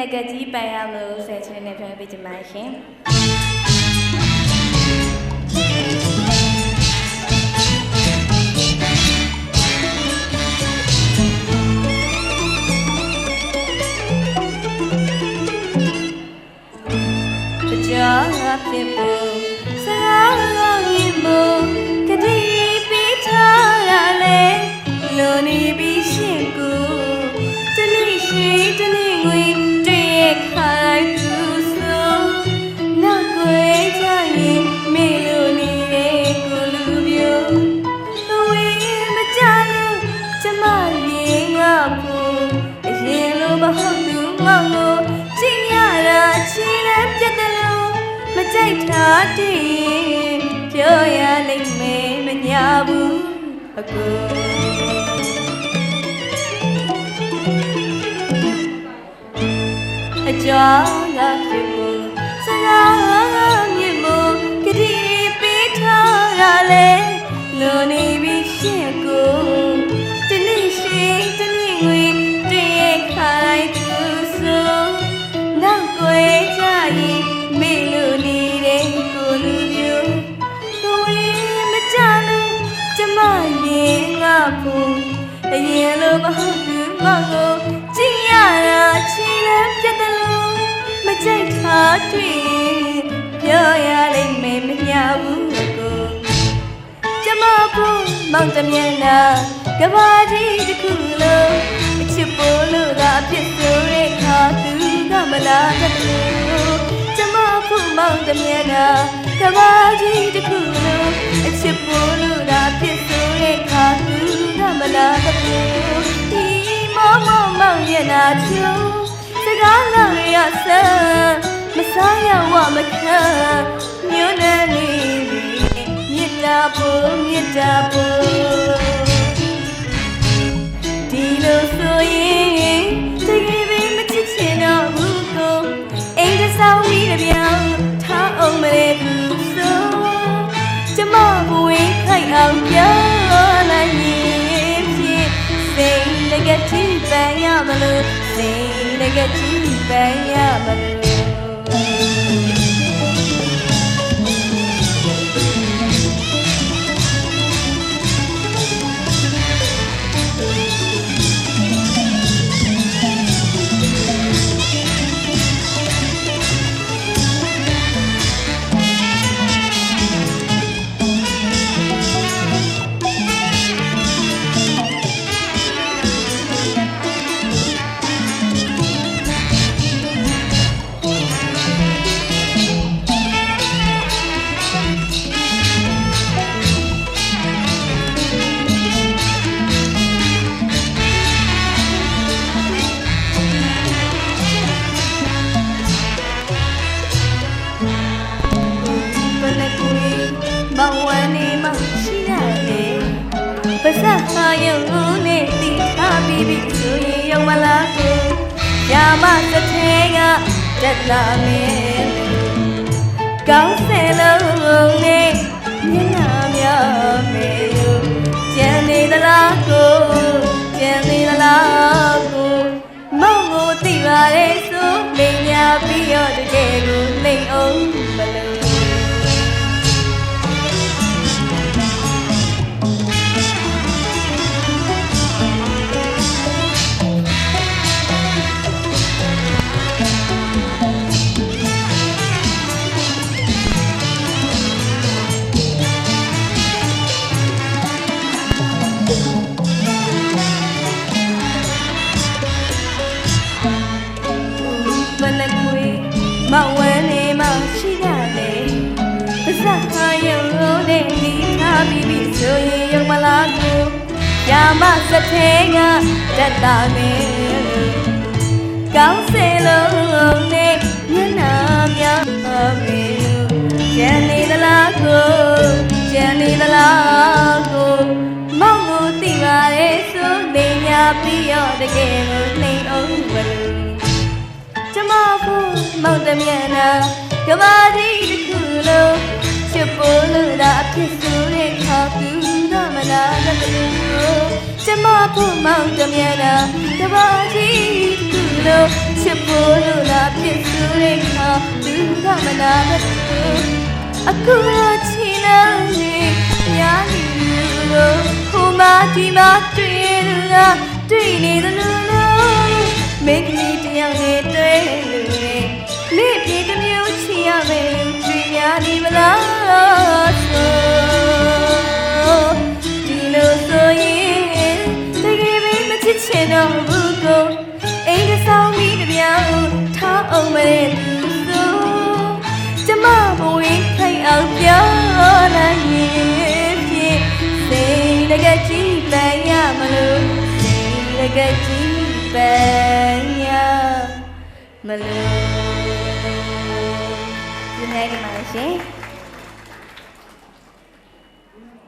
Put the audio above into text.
တက်ပြီးတော့စိတ်ငကကြီးပန်ရမလို့ဆယ်ချင်နေပြန်ပေးချင်ပါရှင်ကြောဖြစ်ဖို့ မကြိုက်တာတည်းပြောရလိမ့်မယ်မညာဘူးအကူအကြောင်းကဖြစ်ဖို့စကားမြင်ဖို့ကတိပေးထားရလေလိုနေပြီရှင်ကို မကိုကြည့်ရတာချီလည်းပြတ်တယ်လို့မကြိုက်တာတွေ့ပြောရလိမ့်မယ်မညာဘူးအကိုကျမဖို့မောင်တမျက်နှာကဘာကြီးတစ်ခုလုံးအချစ်ပိုးလို့သာအဖြစ်ဆိုတဲ့ခါသူကမလာတတ်လို့ကျမဖို့မောင်တမျက်နှာကဘာကြီးတစ်ခုလုံးအချစ်ပိုးလို့ င်မျက်နှာချုံစကားလာရဆန်းမစားရဝမခံညွန်းနေနေပြီမေတ္တာပို့မေတ္တာပို့ဒီလိုဆိုရင်တကယ်ပဲမချစ်ချင်တော့ဘူးကိုအိမ်တစ်ဆောင်ပြီးတစ်ပြောင်းထားအောင်မလဲဘူးဆိုကျမဘဝခိုင်အောင်ပြော တ်တကယ်ထိပန်ရမလို့စိတ်တကယ်ထိပန်ရမလို့ ယုံနဲ့တိထားပြီးပြီဆိုရင်ရောက်မလားကိုရာမစထဲကတက်လာမယ်ကောင်းစင်လုံးနဲ့မျက်နှာများမယ်လို့ကြံနေသ ရာမစထဲကတက်တာမယ်ကောင်းစေလုံးနဲ့မျက်နှာများမယ်ကျန်နေသလားကိုကျန်နေသလားကိုမောင်ကိုသိပါရဲ့ဆိုနေညာပြီးတော့တကယ်ကိုနှိမ်အောင်မလို့ကျမဖို့မောင်တမျက်နှာကဘာကြီးတစ်ခုလုံးချစ်ဖို့လို့သာအဖြစ်ဆိုတဲ့ခါသူတော့မလာတဲ့လူကျ မဖို့မောင်တမြန်တာတပါကြီးသူလို့ချစ်ဖို့လို့လားဖြစ်ဆိုတဲ့ခါသူကမနာတဲ့သူအခုတော့ချီလာနေညာနေလို့ဟိုမဒီမတွေ့လို့လားတွေ့နေသလိုလို့မိတ်ကလေးတယောက်နဲ့တွေ့ မတဲ့သူဆိုကျမဘဝင်ခိုင်အောင်ပြောလိုက်ရင်ဖြစ်စိတ်တကကြည့်ပန်းရမလို့စိတ်တကကြည့်ပန်းရမလို့ဒီနေ့ဒီမှာရှင်